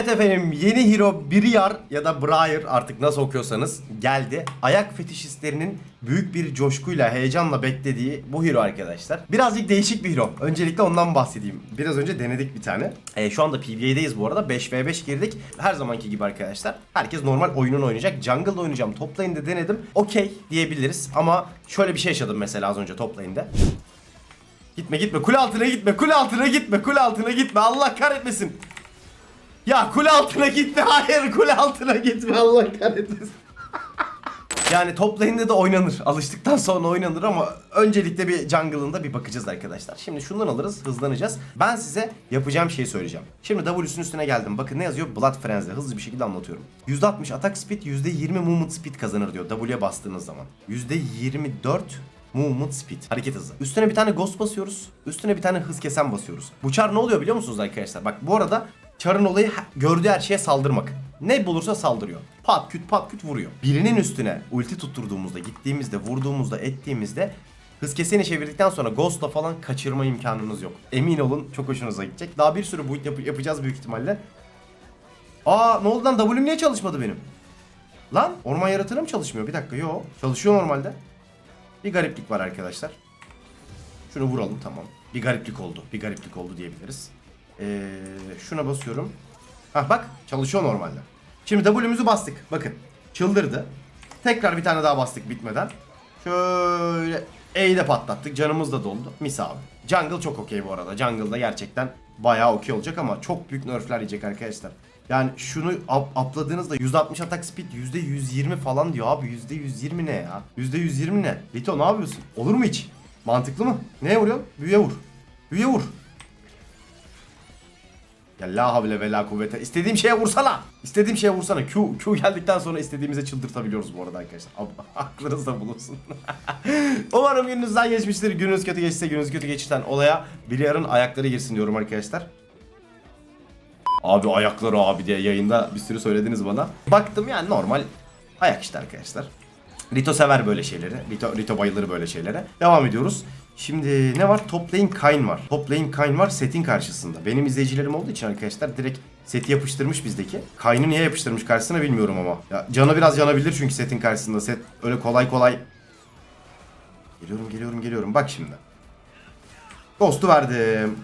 Evet efendim yeni hero Briar ya da Briar artık nasıl okuyorsanız geldi. Ayak fetişistlerinin büyük bir coşkuyla, heyecanla beklediği bu hero arkadaşlar. Birazcık değişik bir hero. Öncelikle ondan bahsedeyim. Biraz önce denedik bir tane. Ee, şu anda PBA'deyiz bu arada. 5v5 girdik. Her zamanki gibi arkadaşlar. Herkes normal oyununu oynayacak. Jungle'da oynayacağım. Top lane'de denedim. Okey diyebiliriz ama şöyle bir şey yaşadım mesela az önce top lane'de. Gitme gitme kule altına gitme kule altına gitme kule altına gitme Allah kahretmesin. Ya kule altına gitme hayır kule altına gitme Allah kahretmesin. yani top lane'de de oynanır. Alıştıktan sonra oynanır ama öncelikle bir jungle'ında bir bakacağız arkadaşlar. Şimdi şundan alırız hızlanacağız. Ben size yapacağım şeyi söyleyeceğim. Şimdi W'sünün üstüne geldim. Bakın ne yazıyor? Blood Frenzy. Hızlı bir şekilde anlatıyorum. %60 atak speed, %20 movement speed kazanır diyor W'ye bastığınız zaman. %24 Movement speed. Hareket hızı. Üstüne bir tane ghost basıyoruz. Üstüne bir tane hız kesen basıyoruz. Bu çar ne oluyor biliyor musunuz arkadaşlar? Bak bu arada çarın olayı gördüğü her şeye saldırmak. Ne bulursa saldırıyor. Pat küt pat küt vuruyor. Birinin üstüne ulti tutturduğumuzda, gittiğimizde, vurduğumuzda, ettiğimizde hız keseni çevirdikten sonra ghostla falan kaçırma imkanınız yok. Emin olun çok hoşunuza gidecek. Daha bir sürü build yap- yapacağız büyük ihtimalle. Aa ne oldu lan W'm niye çalışmadı benim? Lan orman yaratığı mı çalışmıyor? Bir dakika yo. Çalışıyor normalde. Bir gariplik var arkadaşlar. Şunu vuralım tamam. Bir gariplik oldu. Bir gariplik oldu diyebiliriz. Ee, şuna basıyorum. Hah bak çalışıyor normalde. Şimdi W'müzü bastık. Bakın. Çıldırdı. Tekrar bir tane daha bastık bitmeden. Şöyle E'yi de patlattık. Canımız da doldu. Mis abi. Jungle çok okey bu arada. Jungle'da gerçekten bayağı okey olacak ama çok büyük nerfler yiyecek arkadaşlar. Yani şunu up, upladığınızda %60 atak speed %120 falan diyor abi %120 ne ya? %120 ne? Lito ne yapıyorsun? Olur mu hiç? Mantıklı mı? Neye vuruyorsun? Büyüye vur. Büyüye vur. Ya la havle ve la kuvvete. İstediğim şeye vursana. İstediğim şeye vursana. Q, Q geldikten sonra istediğimize çıldırtabiliyoruz bu arada arkadaşlar. Aklınızda bulunsun. Umarım gününüzden geçmiştir. Gününüz kötü geçse gününüz kötü geçten olaya bir yarın ayakları girsin diyorum arkadaşlar. Abi ayakları abi diye yayında bir sürü söylediniz bana. Baktım yani normal ayak işte arkadaşlar. Rito sever böyle şeyleri. Rito, Rito bayılır böyle şeylere. Devam ediyoruz. Şimdi ne var? Top lane Kayn var. Top lane Kayn var setin karşısında. Benim izleyicilerim olduğu için arkadaşlar direkt seti yapıştırmış bizdeki. Kayn'ı niye yapıştırmış karşısına bilmiyorum ama. Ya canı biraz yanabilir çünkü setin karşısında. Set öyle kolay kolay... Geliyorum geliyorum geliyorum. Bak şimdi. Ghost'u verdim.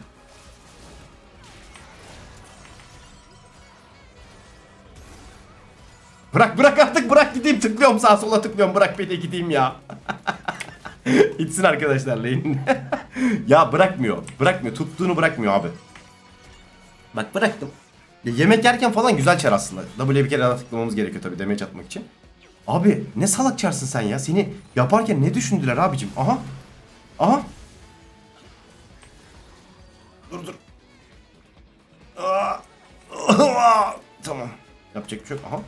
Bırak bırak artık bırak gideyim tıklıyorum sağa sola tıklıyorum bırak beni gideyim ya. İtsin arkadaşlar lane. ya bırakmıyor. Bırakmıyor. Tuttuğunu bırakmıyor abi. Bak bıraktım. Ya yemek yerken falan güzel çar aslında. W'ye bir kere daha tıklamamız gerekiyor tabii damage atmak için. Abi ne salak çarsın sen ya. Seni yaparken ne düşündüler abicim? Aha. Aha. Dur dur. Aa. tamam. Yapacak bir şey yok. Aha.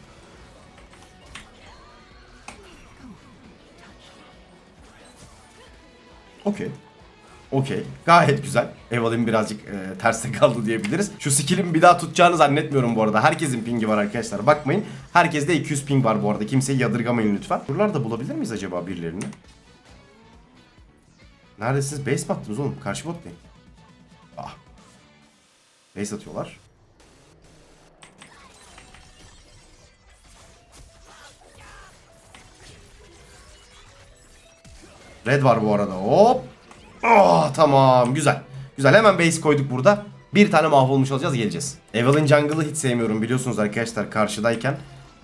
Okey. Okey. Gayet güzel. Evalin birazcık e, terste kaldı diyebiliriz. Şu skill'in bir daha tutacağını zannetmiyorum bu arada. Herkesin pingi var arkadaşlar. Bakmayın. Herkeste 200 ping var bu arada. Kimseyi yadırgamayın lütfen. Buralarda bulabilir miyiz acaba birilerini? Neredesiniz? Base mi attınız oğlum? Karşı bot değil. Ah. Base atıyorlar. Red var bu arada. Hop. Oh, tamam güzel. Güzel hemen base koyduk burada. Bir tane mahvolmuş olacağız geleceğiz. Evelyn Jungle'ı hiç sevmiyorum biliyorsunuz arkadaşlar karşıdayken.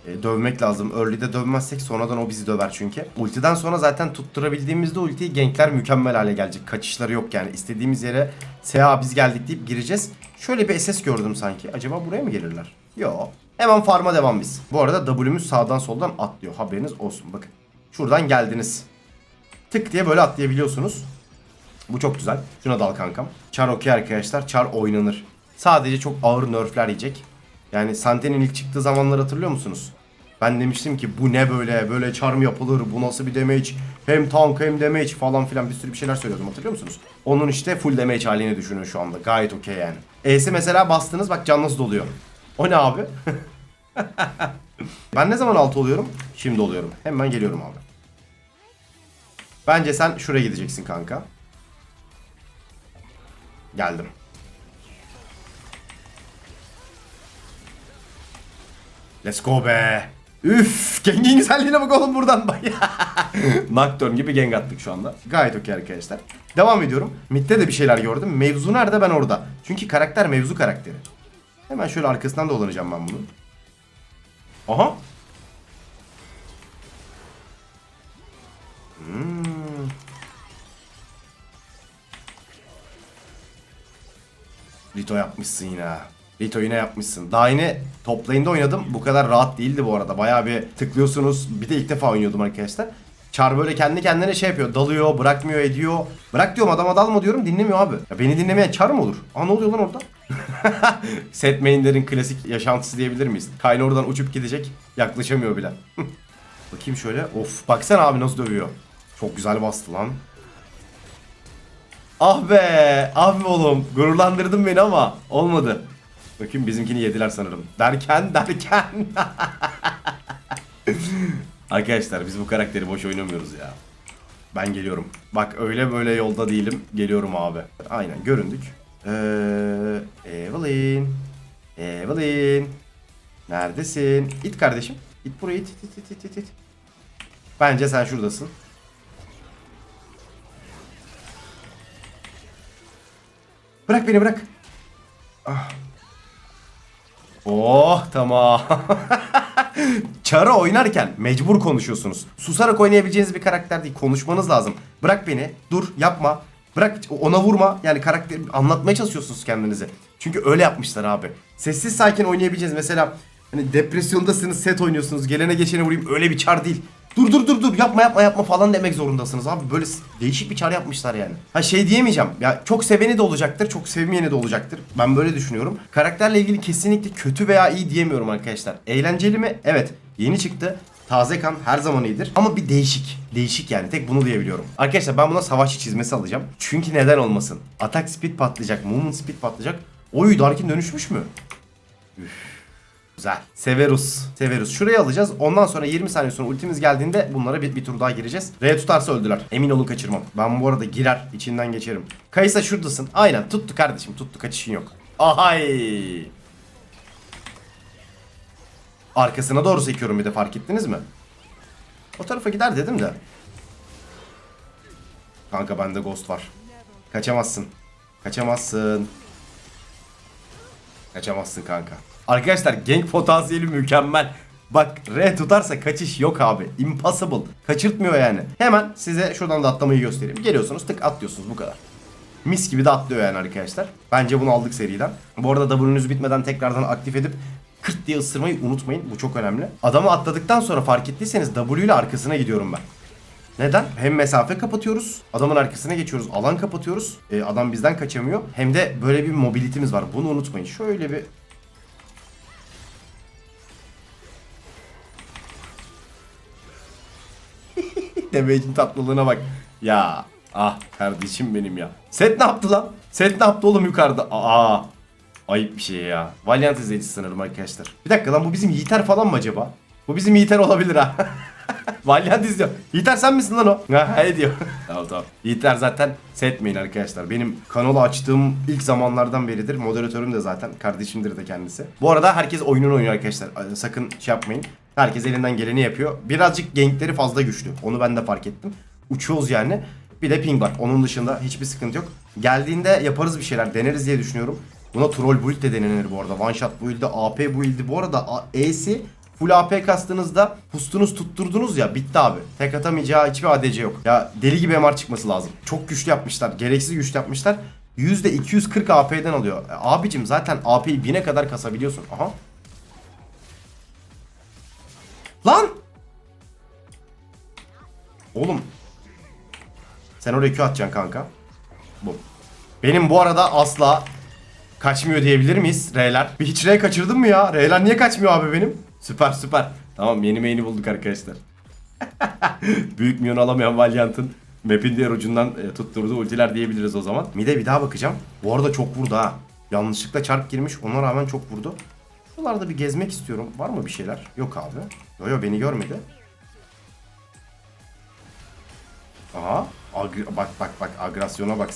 e, dövmek lazım. Early'de dövmezsek sonradan o bizi döver çünkü. Ultiden sonra zaten tutturabildiğimizde ultiyi gankler mükemmel hale gelecek. Kaçışları yok yani. İstediğimiz yere Seha biz geldik deyip gireceğiz. Şöyle bir SS gördüm sanki. Acaba buraya mı gelirler? Yo. Hemen farma devam biz. Bu arada W'müz sağdan soldan atlıyor. Haberiniz olsun. Bakın. Şuradan geldiniz. Tık diye böyle atlayabiliyorsunuz. Bu çok güzel. Şuna dal kankam. Char okey arkadaşlar. Char oynanır. Sadece çok ağır nerfler yiyecek. Yani Sante'nin ilk çıktığı zamanları hatırlıyor musunuz? Ben demiştim ki bu ne böyle, böyle char mı yapılır, bu nasıl bir damage, hem tank hem damage falan filan bir sürü bir şeyler söylüyordum hatırlıyor musunuz? Onun işte full damage halini düşünün şu anda. Gayet okey yani. E'si mesela bastınız bak can nasıl doluyor. O ne abi? ben ne zaman altı oluyorum? Şimdi oluyorum. Hemen geliyorum abi. Bence sen şuraya gideceksin kanka. Geldim. Let's go be. Üf, Gengin güzelliğine bak oğlum buradan. Nocturne gibi gang attık şu anda. Gayet okey arkadaşlar. Devam ediyorum. Mid'de de bir şeyler gördüm. Mevzu nerede ben orada. Çünkü karakter mevzu karakteri. Hemen şöyle arkasından dolanacağım ben bunu. Aha. Hmm. Rito yapmışsın yine. ha. Rito yine yapmışsın. Daha yine top lane'de oynadım. Bu kadar rahat değildi bu arada. Bayağı bir tıklıyorsunuz. Bir de ilk defa oynuyordum arkadaşlar. Char böyle kendi kendine şey yapıyor. Dalıyor, bırakmıyor, ediyor. Bırak diyorum adama dalma diyorum dinlemiyor abi. Ya beni dinlemeyen Char mı olur? Aa ne oluyor lan orada? Set mainlerin klasik yaşantısı diyebilir miyiz? Kayn oradan uçup gidecek. Yaklaşamıyor bile. Bakayım şöyle. Of baksana abi nasıl dövüyor. Çok güzel bastı lan. Ah be, ah be oğlum. Gururlandırdın beni ama olmadı. Bakayım bizimkini yediler sanırım. Derken derken. Arkadaşlar biz bu karakteri boş oynamıyoruz ya. Ben geliyorum. Bak öyle böyle yolda değilim. Geliyorum abi. Aynen göründük. Ee, Evelyn. Evelyn. Neredesin? İt kardeşim. İt buraya it it it it it. Bence sen şuradasın. Bırak beni bırak. Ah. Oh tamam. Çara oynarken mecbur konuşuyorsunuz. Susarak oynayabileceğiniz bir karakter değil. Konuşmanız lazım. Bırak beni. Dur yapma. Bırak ona vurma. Yani karakteri anlatmaya çalışıyorsunuz kendinizi. Çünkü öyle yapmışlar abi. Sessiz sakin oynayabileceğiniz mesela hani depresyondasınız set oynuyorsunuz. Gelene geçene vurayım öyle bir çar değil. Dur dur dur dur yapma yapma yapma falan demek zorundasınız abi. Böyle değişik bir çar yapmışlar yani. Ha şey diyemeyeceğim. Ya çok seveni de olacaktır, çok sevmeyeni de olacaktır. Ben böyle düşünüyorum. Karakterle ilgili kesinlikle kötü veya iyi diyemiyorum arkadaşlar. Eğlenceli mi? Evet. Yeni çıktı. Taze kan her zaman iyidir. Ama bir değişik. Değişik yani. Tek bunu diyebiliyorum. Arkadaşlar ben buna savaşçı çizmesi alacağım. Çünkü neden olmasın? Atak speed patlayacak. Movement speed patlayacak. Oy Darkin dönüşmüş mü? Güzel. Severus. Severus. Şurayı alacağız. Ondan sonra 20 saniye sonra ultimiz geldiğinde bunlara bir, bir tur daha gireceğiz. R tutarsa öldüler. Emin olun kaçırmam. Ben bu arada girer. içinden geçerim. Kayısa şuradasın. Aynen tuttu kardeşim. Tuttu kaçışın yok. Ahay. Arkasına doğru sekiyorum bir de fark ettiniz mi? O tarafa gider dedim de. Kanka bende ghost var. Kaçamazsın. Kaçamazsın. Kaçamazsın kanka. Arkadaşlar gank potansiyeli mükemmel. Bak R tutarsa kaçış yok abi. Impossible. Kaçırtmıyor yani. Hemen size şuradan da atlamayı göstereyim. Geliyorsunuz tık atlıyorsunuz bu kadar. Mis gibi de atlıyor yani arkadaşlar. Bence bunu aldık seriden. Bu arada W'nüz bitmeden tekrardan aktif edip kırt diye ısırmayı unutmayın. Bu çok önemli. Adamı atladıktan sonra fark ettiyseniz W ile arkasına gidiyorum ben. Neden? Hem mesafe kapatıyoruz. Adamın arkasına geçiyoruz. Alan kapatıyoruz. Ee, adam bizden kaçamıyor. Hem de böyle bir mobilitimiz var. Bunu unutmayın. Şöyle bir Damage'in tatlılığına bak. Ya ah kardeşim benim ya. Set ne yaptı lan? Set ne yaptı oğlum yukarıda? Aa ayıp bir şey ya. Valiant izleyicisi sanırım arkadaşlar. Bir dakika lan bu bizim Yiğiter falan mı acaba? Bu bizim Yiğiter olabilir ha. Valiant izliyor. Yiğiter sen misin lan o? Ha he diyor. tamam tamam. Yiğiter zaten setmeyin arkadaşlar. Benim kanalı açtığım ilk zamanlardan beridir. Moderatörüm de zaten. Kardeşimdir de kendisi. Bu arada herkes oyununu oynuyor arkadaşlar. Sakın şey yapmayın. Herkes elinden geleni yapıyor. Birazcık gankleri fazla güçlü. Onu ben de fark ettim. Uçuyoruz yani. Bir de ping var. Onun dışında hiçbir sıkıntı yok. Geldiğinde yaparız bir şeyler. Deneriz diye düşünüyorum. Buna troll build de denenir bu arada. One shot build'i, AP build'i. Bu arada E'si full AP kastığınızda pustunuz tutturdunuz ya bitti abi. Tek atamayacağı hiçbir ADC yok. Ya deli gibi MR çıkması lazım. Çok güçlü yapmışlar. Gereksiz güçlü yapmışlar. %240 AP'den alıyor. E, abicim zaten AP'yi 1000'e kadar kasabiliyorsun. Aha. Lan! Oğlum. Sen oraya Q atacaksın kanka. Bu. Benim bu arada asla kaçmıyor diyebilir miyiz R'ler? Hiç R kaçırdın mı ya? R'ler niye kaçmıyor abi benim? Süper süper. Tamam yeni main'i bulduk arkadaşlar. Büyük milyon alamayan Valiant'ın map'in diğer ucundan e, tutturduğu ultiler diyebiliriz o zaman. Mide bir daha bakacağım. Bu arada çok vurdu ha. Yanlışlıkla çarp girmiş ona rağmen çok vurdu. Şuralarda bir gezmek istiyorum. Var mı bir şeyler? Yok abi. Yo yo beni görmedi. Aha. Agri- bak bak bak agresyona bak.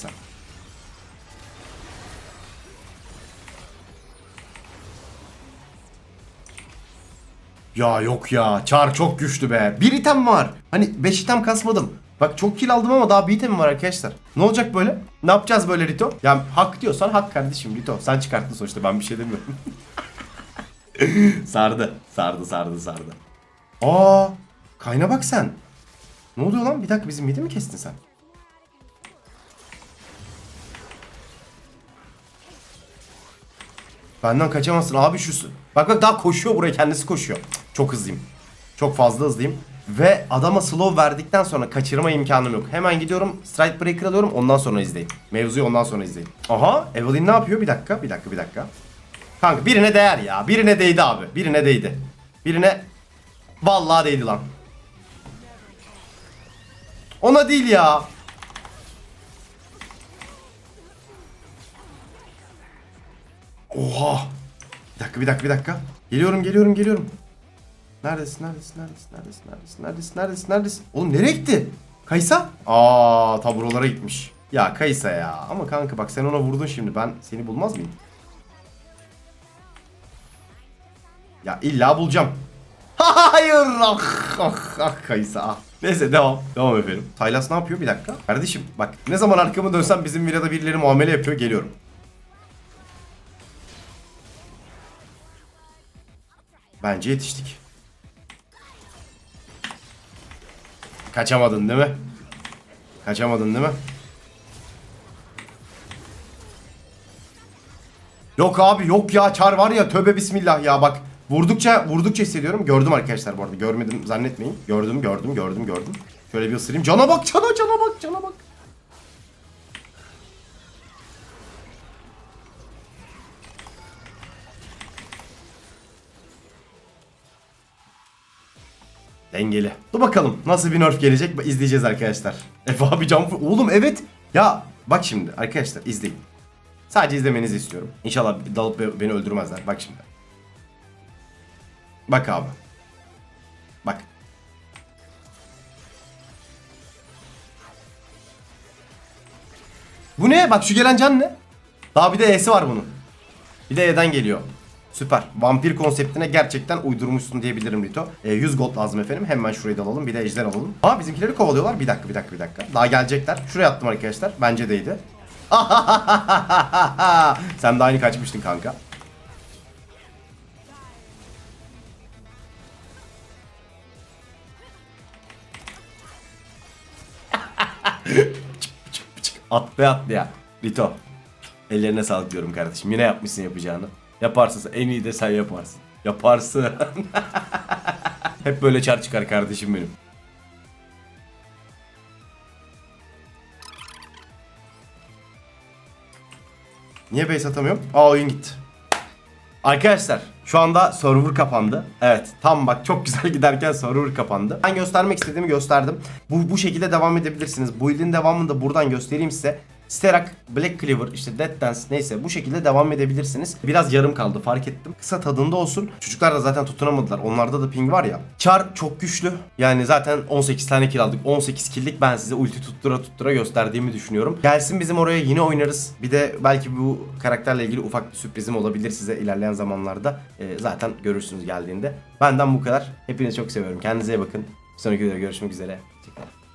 Ya yok ya. Çar çok güçlü be. Bir item var. Hani 5 item kasmadım. Bak çok kill aldım ama daha bir item var arkadaşlar. Ne olacak böyle? Ne yapacağız böyle Rito? Ya hak diyorsan hak kardeşim Rito. Sen çıkarttın sonuçta ben bir şey demiyorum. sardı. Sardı sardı sardı. Aa, kayna bak sen. Ne oluyor lan? Bir dakika bizim midi mi kestin sen? Benden kaçamazsın abi şu. Bak bak daha koşuyor buraya kendisi koşuyor. Çok hızlıyım. Çok fazla hızlıyım. Ve adama slow verdikten sonra kaçırma imkanım yok. Hemen gidiyorum strike breaker alıyorum ondan sonra izleyin. Mevzuyu ondan sonra izleyin. Aha Evelyn ne yapıyor? Bir dakika bir dakika bir dakika. Kanka birine değer ya. Birine değdi abi. Birine değdi. Birine vallahi değdi lan. Ona değil ya. Oha. Bir dakika bir dakika bir dakika. Geliyorum geliyorum geliyorum. Neredesin neredesin neredesin neredesin neredesin neredesin neredesin neredesin? Oğlum nereye gitti? Kaysa? Aa taburolara gitmiş. Ya Kaysa ya. Ama kanka bak sen ona vurdun şimdi ben seni bulmaz mıyım? Ya illa bulacağım. Hayır ah ah ah Kaysa ah. Neyse devam. Devam efendim. Taylas ne yapıyor bir dakika? Kardeşim bak ne zaman arkamı dönsem bizim villada birileri muamele yapıyor geliyorum. Bence yetiştik. Kaçamadın değil mi? Kaçamadın değil mi? Yok abi yok ya çar var ya tövbe bismillah ya bak. Vurdukça vurdukça hissediyorum. Gördüm arkadaşlar bu arada. Görmedim zannetmeyin. Gördüm gördüm gördüm gördüm. Şöyle bir ısırayım. Cana bak cana cana bak cana bak. Dengeli. Dur bakalım nasıl bir nerf gelecek izleyeceğiz arkadaşlar. Efe abi jump oğlum evet. Ya bak şimdi arkadaşlar izleyin. Sadece izlemenizi istiyorum. İnşallah dalıp be- beni öldürmezler. Bak şimdi. Bak abi. Bak. Bu ne? Bak şu gelen can ne? Daha bir de E'si var bunun. Bir de E'den geliyor. Süper. Vampir konseptine gerçekten uydurmuşsun diyebilirim Rito. E, 100 gold lazım efendim. Hemen şurayı da alalım. Bir de ejder alalım. Aa bizimkileri kovalıyorlar. Bir dakika bir dakika bir dakika. Daha gelecekler. Şuraya attım arkadaşlar. Bence değdi. Sen de aynı kaçmıştın kanka. Atlaya atlaya. Rito. Ellerine sağlık diyorum kardeşim. Yine yapmışsın yapacağını. Yaparsın. En iyi de sen yaparsın. Yaparsın. Hep böyle çar çıkar kardeşim benim. Niye base atamıyorum? Aa oyun gitti. Arkadaşlar şu anda server kapandı. Evet tam bak çok güzel giderken server kapandı. Ben göstermek istediğimi gösterdim. Bu, bu şekilde devam edebilirsiniz. Bu ilin devamını da buradan göstereyim size. Sterak, Black Clover, işte Dead Dance neyse bu şekilde devam edebilirsiniz. Biraz yarım kaldı fark ettim. Kısa tadında olsun. Çocuklar da zaten tutunamadılar. Onlarda da ping var ya. Char çok güçlü. Yani zaten 18 tane kill aldık. 18 kill'lik ben size ulti tuttura tuttura gösterdiğimi düşünüyorum. Gelsin bizim oraya yine oynarız. Bir de belki bu karakterle ilgili ufak bir sürprizim olabilir size ilerleyen zamanlarda. Ee, zaten görürsünüz geldiğinde. Benden bu kadar. Hepinizi çok seviyorum. Kendinize iyi bakın. Bir sonraki videoda görüşmek üzere.